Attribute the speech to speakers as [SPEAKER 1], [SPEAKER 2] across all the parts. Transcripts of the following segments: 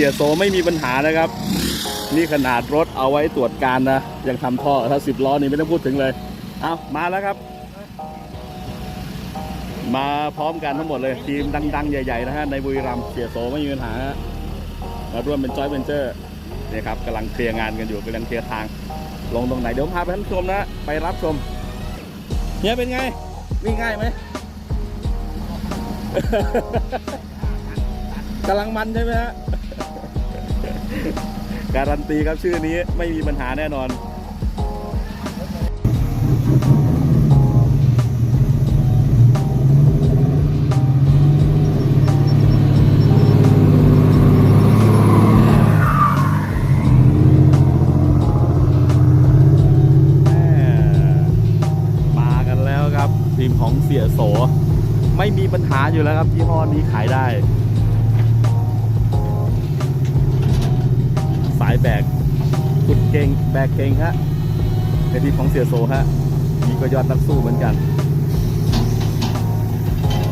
[SPEAKER 1] สียโซไม่มีปัญหานะครับ นี่ขนาดรถเอาไว้ตรวจการนะ ยังทำท่อถ้าสิบล้อนี่ไม่ต้องพูดถึงเลย เอามาแล้วครับ มาพร้อมกันทั้งหมดเลย ทีมดัง ๆ ใหญ่ ๆ นะฮะ ในบุรีรัมย์เสียโซไม่มีปัญหาฮะมาร่วมเป็นจอยเวนเจอร์นี่ครับกำลังเคลียร์งานกันอยู่กำลังเคลียร์ทาง ลงตรงไหน เดี๋ยวพาไปท่านชมนะ ไปรับชมเนี่ยเป็นไงวิ่งง่ายไหมกำลังมันใช่ไหมฮะ การันตีครับชื่อนี้ไม่มีปัญหาแน่นอนมากันแล้วครับทีของเสียโส ไม่มีปัญหาอยู่แล้วครับยี่ห้อนี้ขายได้ สายแบกขุดเก่งแบกเก่งฮะในทีมของเสียโซฮะนี่ก็ยอดนักสู้เหมือนกัน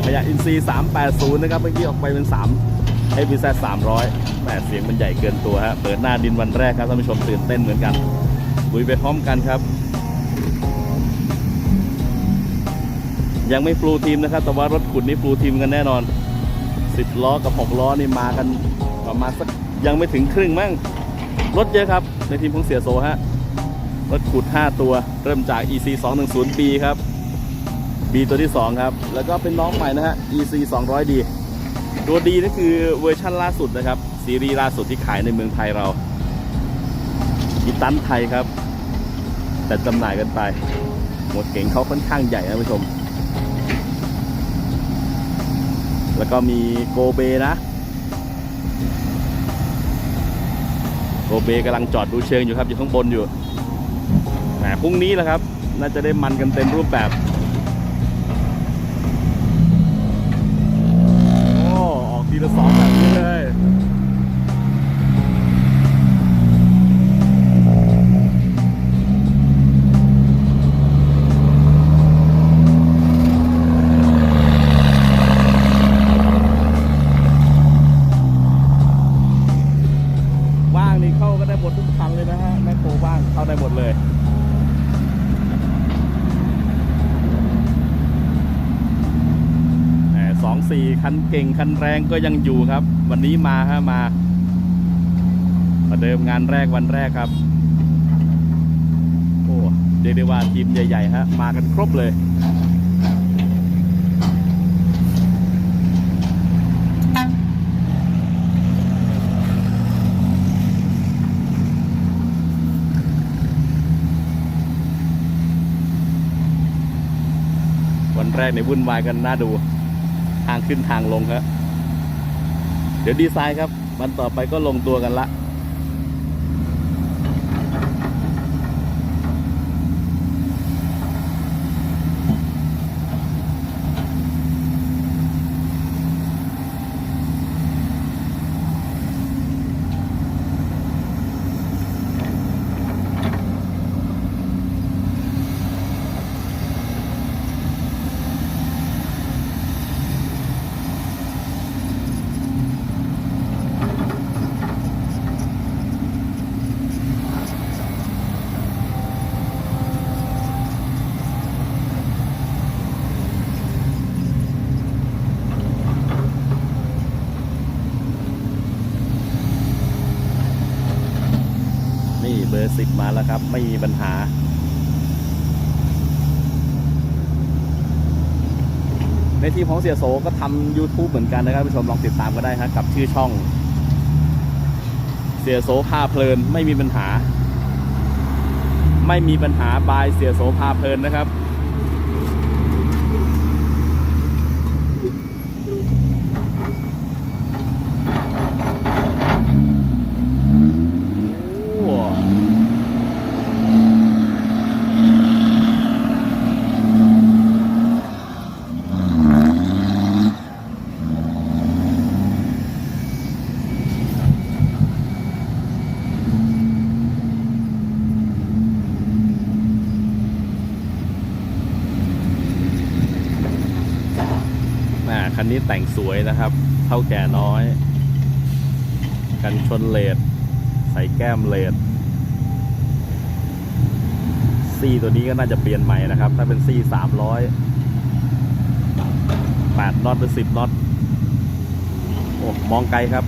[SPEAKER 1] ขยะอินซี380 นะครับ เมื่อกี้ออกไปเป็น3 a อ z 300แหมเสียงมันใหญ่เกินตัวฮะเปิดหน้าดินวันแรกครับท่านผู้ชมตื่นเต้นเหมือนกันลุยไปพร้อมกันครับ ยังไม่ฟลูทีมนะครับ แต่ว่ารถขุดนี่ฟลูทีมกันแน่นอน 10 ล้อกับ 6 ล้อนี่มากันประมาณสักยังไม่ถึงครึ่งมั้ง รถเยอะครับ ในทีมของเสียโซฮะ รถขุด 5 ตัว เริ่มจาก EC 210 B ครับ B ตัวที่ 2 ครับ แล้วก็เป็นน้องใหม่นะฮะ EC 200D ตัวดีนี่นคือเวอร์ชั่นล่าสุดนะครับ ซีรีส์ล่าสุดที่ขายในเมืองไทยเราอีตันไทยครับ แต่จำหน่ายกันไป หมดเก่งเขาค่อนข้างใหญ่นะผู้ชม แล้วก็มีโกเบนะ โกเบกำลังจอดดูเชิงอยู่ครับอยู่ข้างบนอยู่แหมพรุ่งนี้แหละครับ น่าจะได้มันกันเต็มรูปแบบ โอ้ ออกทีละสองแบบนี้เลย ว่างนี่เข้าก็ได้หมดทุกคันเลย นะฮะแมคโครว่างเข้าได้หมดเลยสองสี่คันเก่งคันแรงก็ยังอยู่ครับ วันนี้มาฮะมาประเดิมงานแรกวันแรกครับโอ้เรียกได้ว่าทีมใหญ่ๆฮะมากันครบเลย แรกในวุ่นวายกันน่าดู ทางขึ้นทางลงครับเดี๋ยวดีไซน์ครับ วันต่อไปก็ลงตัวกันละ สิบมาแล้วครับ ไม่มีปัญหา ในทีมของเสียโสก็ทำ YouTube เหมือนกันนะครับผู้ชมลองติดตามก็ได้ครับกับชื่อช่อง เสียโสพาเพลินไม่มีปัญหา ไม่มีปัญหาบายเสียโสพาเพลินนะครับ โอ้แหม่คั นี้แต่งสวยนะครับ เท่าแก่น้อย กันชนเลดใส่แก้มเลดซี่ตัวนี้ก็น่าจะเปลี่ยนใหม่นะครับ ถ้าเป็นซี่สามร้อยแปดน็อตหรือสิบน็อตโอ้มองไกลครับ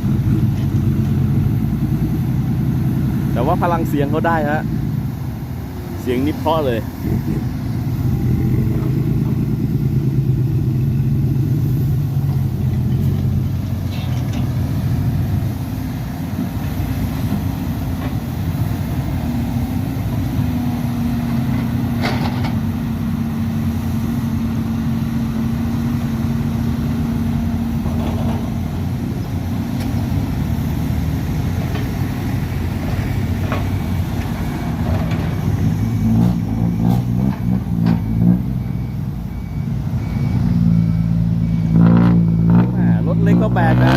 [SPEAKER 1] แต่ว่าพลังเสียงเขาได้ฮะเสียงนี่เพราะเลย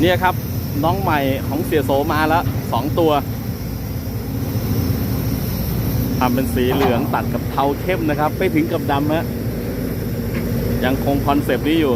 [SPEAKER 1] เนี่ยครับน้องใหม่ของเสียโสมาแล้วสองตัวทำเป็นสีเหลืองตัดกับเทาเข้มนะครับ ไม่ถึงกับดำฮะยังคงคอนเซปต์นี้อยู่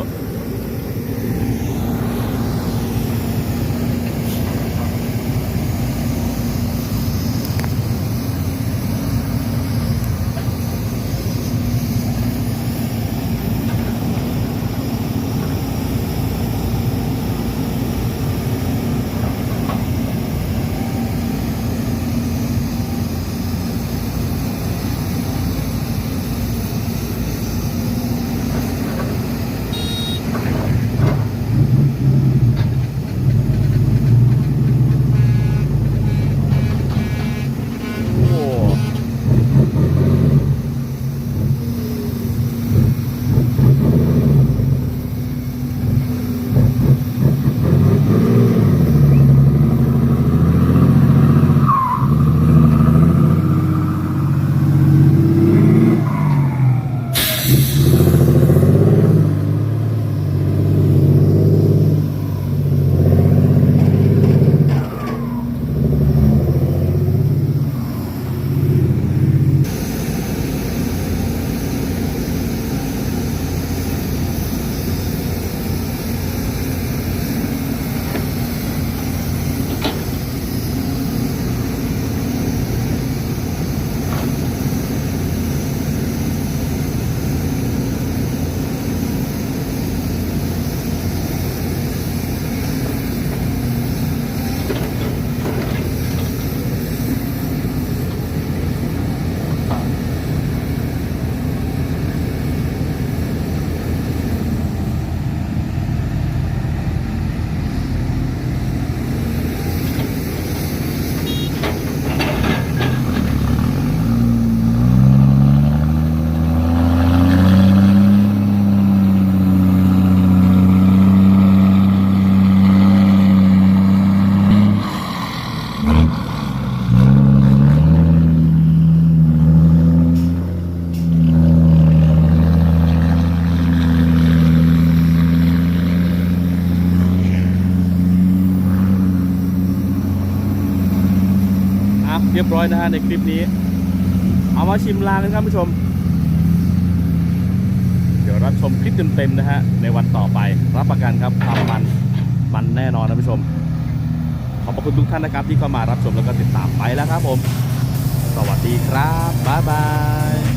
[SPEAKER 1] ยบร้อยนะฮะในคลิปนี้ เอามาชิมลางนะครับผู้ชม เดี๋ยวรับชมคลิปเต็มๆนะฮะในวันต่อไปรับประกันครับความมันมันแน่นอนนะผู้ชม ขอบพระคุณทุกท่านนะครับ ที่เข้ามารับชมแล้วก็ติดตามไปแล้วครับผม สวัสดีครับบ๊ายบาย